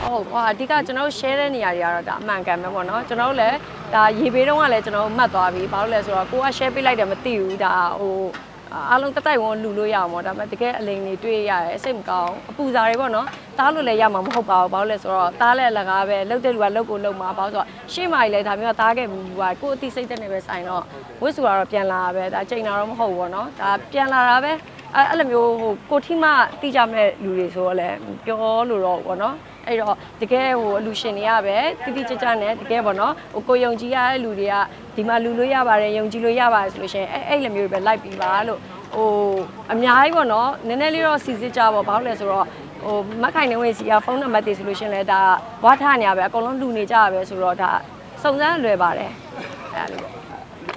ဟုတ်ဟိုအဓိကကျွန်တော်တို့ share တဲ့နေရာတွေကတော့ဒါအမှန်ကန်ပဲပေါ့နော်ကျွန်တော်တို့လည်းဒါရေဘေးတုန်းကလည်းကျွန်တော်တို့မှတ်သွားပြီဘာလို့လဲဆိုတော့ကိုက share ပေးလိုက်တယ်မသိဘူးဒါဟိုအားလုံးတက်တိုက်ဝန်းလူလို့ရအောင်ပေါ့ဒါပေမဲ့တကယ်အလိမ်တွေတွေ့ရတယ်စိတ်မကောင်းအပူစာတွေပေါ့နော်တားလို့လည်းရမှာမဟုတ်ပါဘူးဘာလို့လဲဆိုတော့တားလည်းအလကားပဲလှုပ်တဲ့လူကလှုပ်ကိုလှုပ်မှာဘာလို့ဆိုတော့ရှေ့မှာကြီးလည်းဒါမျိုးကတားခဲ့ဘူးကွာကိုယ်အသိစိတ်သက်နေပဲဆိုင်တော့ဝစ်စုကတော့ပြန်လာတာပဲဒါချိန်တာတော့မဟုတ်ဘူးပေါ့နော်ဒါပြန်လာတာပဲအဲ့အဲ့လိုမျိုးဟိုကိုထိမတိကြမဲ့လူတွေဆိုတော့လည်းပြောလို့တော့ပေါ့နော် အဲ့တော့တကယ်ဟိုအလူရှင်တွေကပဲတိတိကျကျနဲ့တကယ်ပေါ့နော်ဟိုကိုယုံကြည်ရတဲ့လူတွေကဒီမှာလူလို့ရပါတယ်ယုံကြည်လို့ရပါတယ်ဆိုလို့ရှိရင်အဲ့အဲ့လိုမျိုးတွေပဲလိုက်ပြီးပါလို့ဟိုအများကြီးပေါ့နော်နည်းနည်းလေးတော့စီစစ်ကြပါဘာလို့လဲဆိုတော့ဟိုမက်ခိုင်နေဝင်စီကဖုန်းနံပါတ်တွေဆိုလို့ရှိရင်လည်းဒါဝါထနေရပဲအကုန်လုံးလူနေကြရပဲဆိုတော့ဒါစုံစမ်းလွယ်ပါတယ်အဲ့လိုပေါ့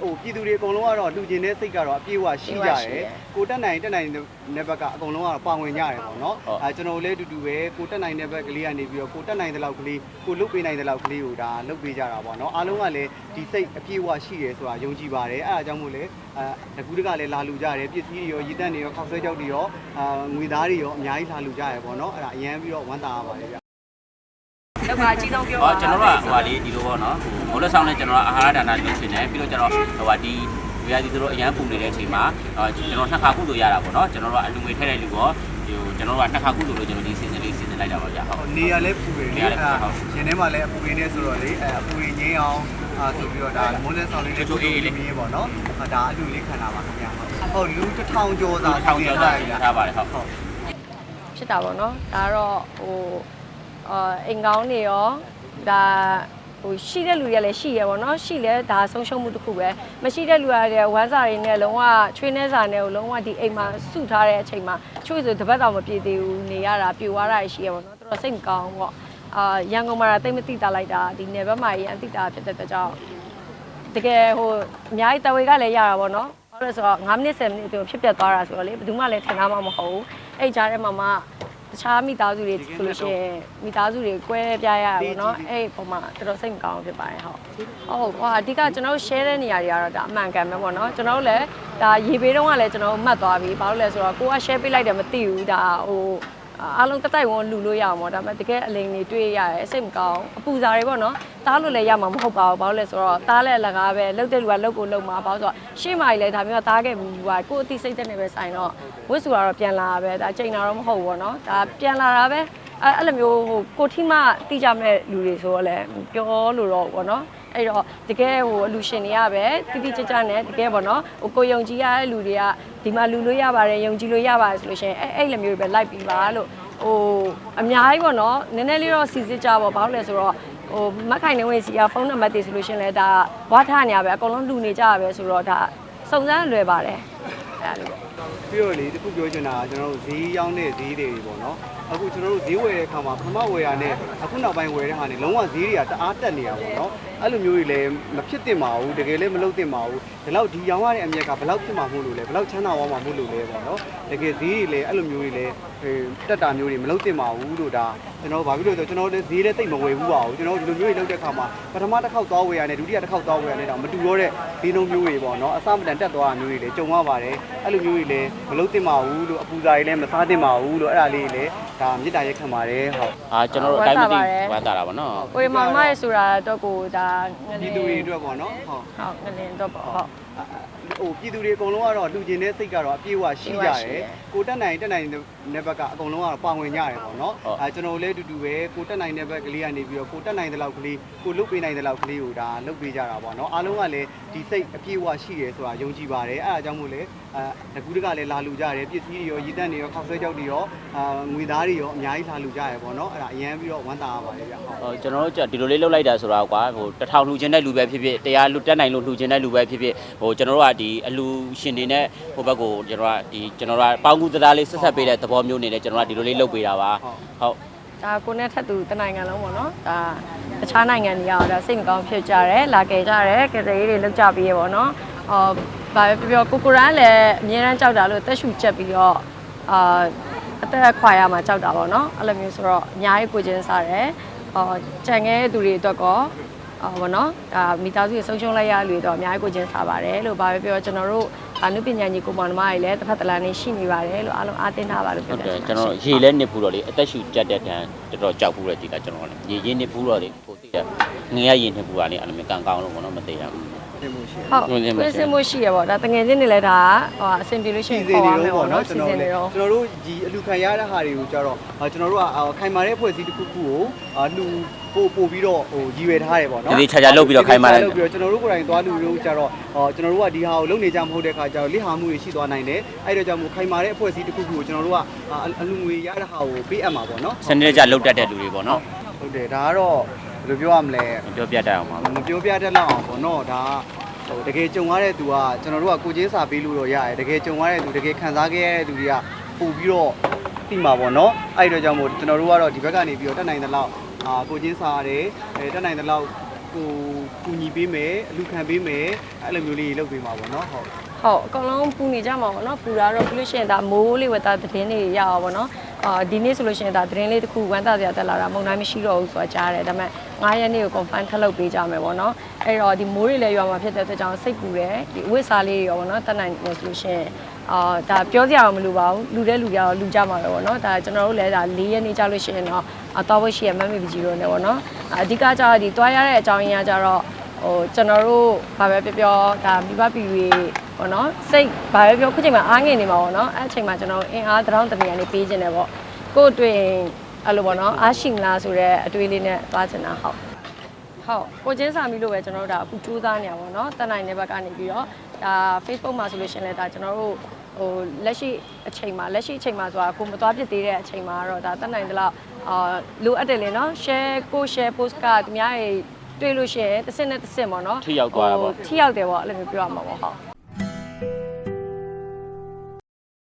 ဟိုပြည်သူတွေအကုန်လုံးကတော့လူကျင်တဲ့စိတ်ကတော့အပြည့်အဝရှိကြတရှိယ်တယ်ကိုတက်နိုင်တက်နိုင်တဲ့ဘက်ကအကုန်လုံးကတော့ပါဝင်ကြတယ်ပေါ့နော်အဲကျွန်တော်တို့လည်းအတူတူပဲကိုတက်နိုင်တဲ့ဘက်ကလေးကနေပြီးတော့ကိုတက်နိုင်တဲ့လောက်ကလေးကိုလုတ်ပေးနိုင်တဲ့လောက်ကလေးကိုဒါလုတ်ပေးကြတာပေါ့နော်အားလုံးကလည်းဒီစိတ်အပြည့်အဝရှိတယ်ဆိုတာယုံကြည်ပါတယ်အဲအားကြောင့်မို့လဲအဲငကူတကလည်းလာလူကြတယ်ပစ္စည်းတွေရောရည်တက်တွေရောခောက်ဆွဲကြောက်တွေရောအာငွေသားတွေရောအများကြီးလာလူကြရပေါ့နော်အဲ့ဒါအရန်ပြီးတော့ဝမ်းသာရပါတယ်ဗျ လောက်ပါအကြီးဆုံးပြောဟောကျွန်တော်တို့ကဟိုဟာလေးဒီလိုပေါ့နော်ဟိုမိုးလက်ဆောင်နဲ့ကျွန်တော်တို့အာဟာရဒါနလုပ်ရှင်တယ်ပြီးတော့ကျွန်တော်ဟိုဟာဒီဝေယဒီတို့အရန်ပူနေတဲ့အချိန်မှာကျွန်တော်နှစ်ခါကုလို့ရတာပေါ့နော်ကျွန်တော်တို့ကအလူငွေထည့်တဲ့လူရောဟိုကျွန်တော်တို့ကနှစ်ခါကုလို့လို့ကျွန်တော်ဒီစီစဉ်လေးစီစဉ်လိုက်တာပါဗျာဟုတ်နေရလဲပူတယ်နေလေရာအဲ့လည်းပူတယ်ဟုတ်ရှင်ထဲမှာလည်းအပူရင်းနေဆိုတော့လေအဲအပူရင်းငင်းအောင်အာဆိုပြီးတော့ဒါမိုးလဲဆောင်လေးလေးချိုးချိုးလေးလေးပေါ့နော်အာဒါအလူလေးခံတာပါခင်ဗျာဟုတ်လူတစ်ထောင်ကျော်စာထောင်ကျော်သားစီစဉ်ထားပါတယ်ဟုတ်ဟုတ်ဖြစ်တာပေါ့နော်ဒါကတော့ဟို အာအိမ်ကောင်းနေရောဒါဟိုရှိတဲ့လူတွေလည်းရှိရပေါ့နော်ရှိလဲဒါဆုံးရှုံးမှုတစ်ခုပဲမရှိတဲ့လူတွေကဝမ်းစာတွေနဲ့လုံးဝချွေးနှဲစာနဲ့ကိုလုံးဝဒီအိမ်မှာစုထားတဲ့အချိန်မှာချွေးဆိုတပတ်တောင်မပြည့်သေးဘူးနေရတာပြိုသွားတာရှိရပေါ့နော်တော်တော်စိတ်မကောင်းဘူးပေါ့အာရန်ကုန်မှာတိတ်မသိတာလိုက်တာဒီနယ်ဘက်မှာရန်သိတာဖြစ်တဲ့အတွက်ကြောင့်တကယ်ဟိုအများကြီးတဝေကလည်းရတာပေါ့နော်ဘာလို့လဲဆိုတော့9မိနစ်10မိနစ်အတွင်းဖြစ်ပျက်သွားတာဆိုတော့လေဘယ်သူမှလည်းထင်သားမှမဟုတ်ဘူးအဲ့ကြားထဲမှာမှတ ခြားမိသားစုတွေဆိုလို့ရှိရင်မိသားစုတွေကွဲပြားရတာပေါ့နော်အဲ့ပုံမှာတော်တော်စိတ်မကောင်းဖြစ်ပါတယ်ဟုတ်ဟုတ်ဟိုအဓိကကျွန်တော်တို့ share တဲ့နေရာတွေကတော့ဒါအမှန်ကန်ပဲပေါ့နော်ကျွန်တော်တို့လည်းဒါရေဘေးတုန်းကလည်းကျွန်တော်တို့မှတ်သွားပြီဘာလို့လဲဆိုတော့ကိုက share ပေးလိုက်တယ်မသိဘူးဒါဟိုအားလုံးတက်တိုက်ဝန်းလူလို့ရအောင်ပေါ့ဒါပေမဲ့တကယ်အလိမ်တွေတွေ့ရတယ်စိတ်မကောင်းအပူစာတွေပေါ့နော်တားလို့လည်းရမှာမဟုတ်ပါဘူးဘာလို့လဲဆိုတော့တားလည်းအလကားပဲလှုပ်တဲ့လူကလှုပ်ကိုလှုပ်မှာဘာလို့ဆိုတော့ရှေ့မှာကြီးလည်းဒါမျိုးကတားခဲ့ဘူးကွာကိုယ်အသိစိတ်သက်နေပဲဆိုင်တော့ ဝစ်စုကတော့ပြန်လာတာပဲဒါချိန်တာတော့မဟုတ်ဘူးပေါ့နော်ဒါပြန်လာတာပဲအဲ့အဲ့လိုမျိုးဟိုကိုထိမတိကြမဲ့လူတွေဆိုတော့လည်းပြောလို့တော့ပေါ့နော်အဲ့တော့တကယ်ဟိုအလူရှင်တွေကပဲတိတိကျကျနဲ့တကယ်ပေါ့နော်ဟိုကိုယုံကြည်ရတဲ့လူတွေကဒီမှာလူလို့ရပါတယ်ယုံကြည်လို့ရပါတယ်ဆိုလို့ရှိရင်အဲ့အဲ့လိုမျိုးတွေပဲလိုက်ပြီးပါလို့ဟိုအများကြီးပေါ့နော်နည်းနည်းလေးတော့စီစစ်ကြပါဘာလို့လဲဆိုတော့ဟိုမက်ခိုင်နေဝင်စီကဖုန်းနံပါတ်တွေဆိုလို့ရှိရင်လည်းဒါဝါထနေရပဲအကုန်လုံးလူနေကြရပဲဆိုတော့ဒါစုံစမ်းလွယ်ပါတယ်အဲ့လို ပေါ့ပြီးတော့လေတခုပြောချင်တာကကျွန်တော်တို့ဈေးရောင်းတဲ့ဈေးတွေပေါ့နော်အခုကျွန်တော်တို့ဈေးဝယ်တဲ့အခါမှာပထမဝယ်ရတဲ့အခုနောက်ပိုင်းဝယ်တဲ့ဟာနေလုံးဝဈေးတွေကတအားတက်နေတာပေါ့နော်အဲ့လိုမျိုးတွေလည်းမဖြစ်သင့်ပါဘူးတကယ်လည်းမလုပ်သင့်ပါဘူးဒီလောက်ဒီရောင်းရတဲ့အမြက်ကဘယ်လောက်ဖြစ်မှာမို့လို့လဲဘယ်လောက်ချမ်းသာသွားမှာမို့လို့လဲပေါ့နော်တကယ်ဈေးတွေလည်းအဲ့လိုမျိုးတွေလည်းတက်တာမျိုးတွေမလုပ်သင့်ပါဘူးလို့ဒါ ကျွန်တော်ဘာဖြစ်လို့လဲဆိုတော့ကျွန်တော်တို့ဈေးလည်းတိတ်မဝယ်ဘူးပါဘူးကျွန်တော်တို့ဒီလိုမျိုးတွေလုပ်တဲ့အခါမှာပထမတစ်ခေါက်သွားဝယ်ရတယ်ဒုတိယတစ်ခေါက်သွားဝယ်ရတယ်တော့မတူတော့တဲ့ဈေးနှုန်းမျိုးတွေပေါ့နော်အစမတန်တက်သွားတာမျိုးတွေလည်းကြုံရပါတယ်အဲ့လိုမျိုးတွေလည်းမလုပ်သင့်ပါဘူးလို့အပူစာတွေလည်းမစားသင့်ပါဘူးလို့အဲ့ဒါလေးတွေလည်းဒါမေတ္တာရက်ခံပါတယ်ဟုတ်အာကျွန်တော်တို့အတိုင်းမသိဝမ်းသာတာပါနော်ကိုရီမောင်မရဲ့ဆိုတာတော့ကိုဒါငလပြည်သူတွေအတွက်ပေါ့နော်ဟုတ်ဟုတ်ငလင်တော့ပေါ့ဟုတ် ဟိုပြည်သူတွေအကုန်လုံးကတော့လူကျင်တဲ့စိတ်ကတော့အပြည့်အဝရှိကြတရှိတယ်ယ်ကိုတက်နိုင်တက်နိုင်တဲ့ဘက်ကအကုန်လုံးကတော့ပါဝင်ကြတယ်ပေါ့နော်အဲကျွန်တော်လည်းအတူတူပဲကိုတက်နိုင်တဲ့ဘက်ကလေးကနေပြီးတော့ကိုတက်နိုင်တဲ့လောက်ကလေးကိုလုတ်ပေးနိုင်တဲ့လောက်ကလေးကိုဒါလုတ်ပေးကြတာပေါ့နော်အားလုံးကလည်းဒီစိတ်အပြည့်အဝရှိတယ်ဆိုတာယုံကြည်ပါတယ်အဲအားကြောင့်မို့လဲအဲငကူတကလည်းလာလူကြတယ်ပစ္စည်းတွေရောရည်တက်တွေရောခောက်ဆွဲကြောက်တွေရောအာငွေသားတွေရောအများကြီးလာလူကြရပေါ့နော်အဲ့ဒါအရန်ပြီးတော့ဝမ်းသာရပါတယ်ဗျဟုတ်ဟိုကျွန်တော်တို့ဒီလိုလေးလုပ်လိုက်တာဆိုတာကွာဟိုတစ်ထောင်လှူခြင်းတဲ့လူပဲဖြစ်ဖြစ်တရားလူတက်နိုင်လို့လှူခြင်းတဲ့လူပဲဖြစ်ဖြစ်ဟိုကျွန်တော်တို့ကဒီအလူရှင်တွေနဲ့ဟိုဘက်ကိုကျွန်တော်ကဒီကျွန်တော်တို့ကပေါင်းကူတရားလေးဆက်ဆက်ပေးတဲ့သဘောမျိုးနေနဲ့ကျွန်တော်ကဒီလိုလေးလုပ်ပေးတာပါဟုတ်ဒါကိုနဲ့ထပ်သူတနိုင်ငံလုံးပေါ့နော်ဒါတခြားနိုင်ငံတွေရောဒါစိတ်မကောင်းဖြစ်ကြတယ်လာကြကြတယ်ကယ်ဆယ်ရေးတွေလုပ်ကြပြီးရပေါ့နော်အော်ဘာပဲပြောပြောကိုကိုရန်လည်းအမြဲတမ်းကြောက်တာလို့တက်ရှူချက်ပြီးတော့အာအသက်ခွာရမှာကြောက်တာပေါ့နော်အဲ့လိုမျိုးဆိုတော့အများကြီးကိုချင်းစားတယ်အော်ကြံခဲ့သူတွေအတွက်ကော အော်ဘောနော်ဒါမိသားစုရေဆုံးရှုံးလိုက်ရလူတွေတော့အများကြီးကိုချင်းစားပါတယ်လို့ဘာပဲပြောကျွန်တော်တို့အနုပညာညီကိုမောင်နှမတွေလည်းတစ်ဖက်တစ်လမ်းနေရှိနေပါတယ်လို့အားလုံးအားတင်းထားပါလို့ဟုပြောတ်ပြတယ်ချင်ကျွန်ပါတော်ရေလဲနစ်ဖူးတော့လေအသက်ရှူကြက်တဲ့တန်းတော်တော်ကြောက်ဖူးတဲ့ဒီကကျွန်တော်လည်းရေရင်းနစ်ဖူးတော့လေပိုသိတယ်ငရရင်နစ်ဖူးကလေအဲ့လိုမျိုးကံကောင်းလို့ပေါ့နော်မသိရဘူးတင်မှုရှိတယ် ဟုတ်ကိုယ်စင်မှုရှိရပေါ့ဒါတငယ်ချင်းတွေလည်းဒါဟိုအဆင်ပြေလို့ရှိစီရင်စဉ်ခေါ်နေရမယ်တော့ပေါ့ပေါ့နော်နော်စီကျွန်တော်စဉ်နေလည်းတော့ကျွန်တော်တို့ဒီအလူခံရတဲ့ဟာတွေကိုကြတော့အာကျွန်တော်တို့ကအာခိုင်မာတဲ့အဖွဲ့အစည်းတစ်ခုခုကိုအာလူပို့ပို့ပြီးတော့ဟိုရည်ရွယ်ထားတယ်ပေါ့နော်ဒီခြားခြားလုပ်ပြီးတော့ခိုင်းပါလိုက်လုပ်ပြီးတော့ကျွန်တော်တို့ကိုယ်တိုင်သွားလူတို့ကြတော့ဟောကျွန်တော်တို့ကဒီဟာကိုလုပ်နေကြမဟုတ်တဲ့ခါကျတော့လိဟာမှုတွေရှိသွားနိုင်တယ်အဲ့တော့ကြောင့်မို့ခိုင်မာတဲ့အဖွဲ့အစည်းတစ်ခုခုကိုကျွန်တော်တို့ကအလူငွေရတဲ့ဟာကိုပေးအပ်မှာပေါ့နော်စနေကြလုတ်တက်တဲ့လူတွေပေါ့နော်ဟုတ်တယ်ဒါကတော့ ဘယ်လိုပြောရမလဲပြောပြတတ်အောင်ပါမပြောပြတတ်လောက်အောင်ပေါ့နော်ဒါဟိုတကယ်ကြုံရတဲ့သူကကျွန်တော်တို့ကကိုချင်းစာပေးလို့တော့ရတယ်တကယ်ကြုံရတဲ့သူတကယ်ခံစားခဲ့ရတဲ့သူတွေကပို့ပြီးတော့သိမှာပေါ့နော်အဲ့ဒီတော့ကြောင့်မို့ကျွန်တော်တို့ကတော့ဒီဘက်ကနေပြီးတော့တက်နိုင်တဲ့လောက်အာကိုချင်းစာရတယ်အဲတက်နိုင်တဲ့လောက်ကိုကူညီပေးမယ်အလူခံပေးမယ်အဲ့လိုမျိုးလေးလုပ်ပေးမှာပေါ့နော်ဟုတ်ဟုတ်အကောင်လုံးပူနေကြမှာပေါ့နော်ပူတာတော့ပြီးလို့ရှိရင်ဒါမိုးလေးဝက်သားသတင်းတွေရအောင်ပေါ့နော် အာဒီနေ့ဆိုလို့ရှိရင်ဒါသတင်းလေးတစ်ခုဝမ်းသာစရာတက်လာတာမုံတိုင်းမရှိတော့ဘူးဆိုတာကြားတယ်ဒါပေမဲ့9ရက်နေ့ကို confirm ထပ်လုပ်ပေးကြမယ်ပေါ့နော်အဲ့တော့ဒီမိုးတွေလည်းရွာမှာဖြစ်တဲ့အတွက်ကြောင့်စိတ်ပူတယ်ဒီအဝတ်စားလေးတွေရောပေါ့နော်တက်နိုင်နေဆိုလို့ရှိရင်အာဒါပြောစရာတော့မလိုပါဘူးလူတဲ့လူကြတော့လူကြမှာပဲပေါ့နော်ဒါကျွန်တော်တို့လည်းဒါ၄ရက်နေ့ကြာလို့ရှိရင်တော့အတော်ဝရှိရမမ်မီပကြီးတို့နဲ့ပေါ့နော်အဓိကကျတော့ဒီတွားရတဲ့အကြောင်းရင်းကကျတော့ဟိုကျွန်တော်တို့ဘာပဲပြောပြောဒါမိဘပြည်တွေ ပေါ့နော်စိတ်ဘာပဲပြောခုချိန်မှာအားငယ်နေမှာပေါ့နော်အဲ့အချိန်မှာကျွန်တော်အင်အားတစ်တောင်းတစ်နေရာနေပေးခြင်းတယ်ပေါ့ကို့အတွင်အဲ့လိုပေါ့နော်အားရှိမလားဆိုတော့အတွေးလေးနဲ့သွားချင်တာဟုတ်ဟုတ်ကိုချင်းစာမီလို့ပဲကျွန်တော်တို့ဒါအခုစူးစမ်းနေရပါတော့တက်နိုင်တဲ့ဘက်ကနေပြီးတော့ဒါ Facebook မှာဆိုလို့ရှရင်လဲဒါကျွန်တော်တို့ဟိုလက်ရှိအချိန်မှာလက်ရှိအချိန်မှာဆိုတာကိုမသွားပြစ်သေးတဲ့အချိန်မှာတော့ဒါတက်နိုင်တဲ့လောက်အာလိုအပ်တယ်လေနော် share ကို share post ကသူများတွေတွေ့လို့ရှိရင်တစ်စက်နဲ့တစ်စက်ပေါ့နော်ထိရောက်သွားတာပေါ့ဟိုထိရောက်တယ်ပေါ့အဲ့လိုမျိုးပြောရမှာပေါ့ဟုတ်